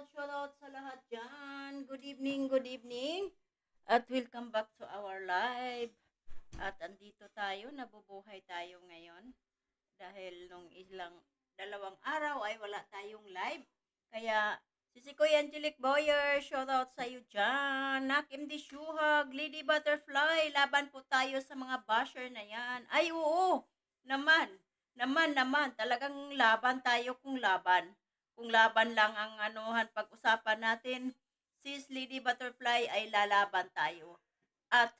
shoutout, shoutout sa lahat dyan. Good evening, good evening. At welcome back to our live. At andito tayo, nabubuhay tayo ngayon. Dahil nung ilang, dalawang araw ay wala tayong live. Kaya, si Kuya Angelic Boyer, shoutout sa iyo dyan. Nak MD Shuhag, Lady Butterfly, laban po tayo sa mga basher na yan. Ay, oo, naman. Naman, naman. Talagang laban tayo kung laban kung laban lang ang anuhan pag-usapan natin, sis Lady Butterfly ay lalaban tayo. At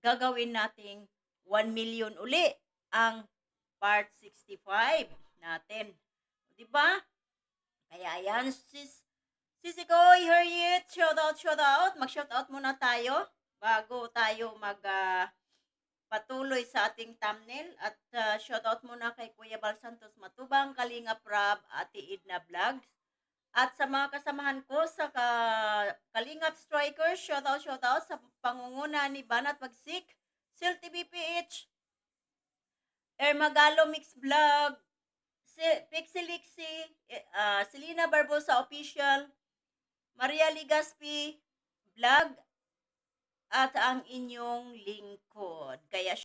gagawin nating 1 million uli ang part 65 natin. Di ba? Kaya yan, sis Sisi ko, Harriet, shout out, shout out. Mag-shout out muna tayo bago tayo mag ah, patuloy sa ating thumbnail at uh, shoutout muna kay Kuya Bal Santos Matubang, Kalinga Prab, Ate Idna Vlogs. At sa mga kasamahan ko sa ka, Kalingap Strikers, shoutout, shoutout sa pangunguna ni Banat Magsik, Sil TVPH, Ermagalo Mix Vlog, si, Pixie Lixie, uh, Selena Barbosa Official, Maria Ligaspi Vlog, at ang inyong lingkod. Kaya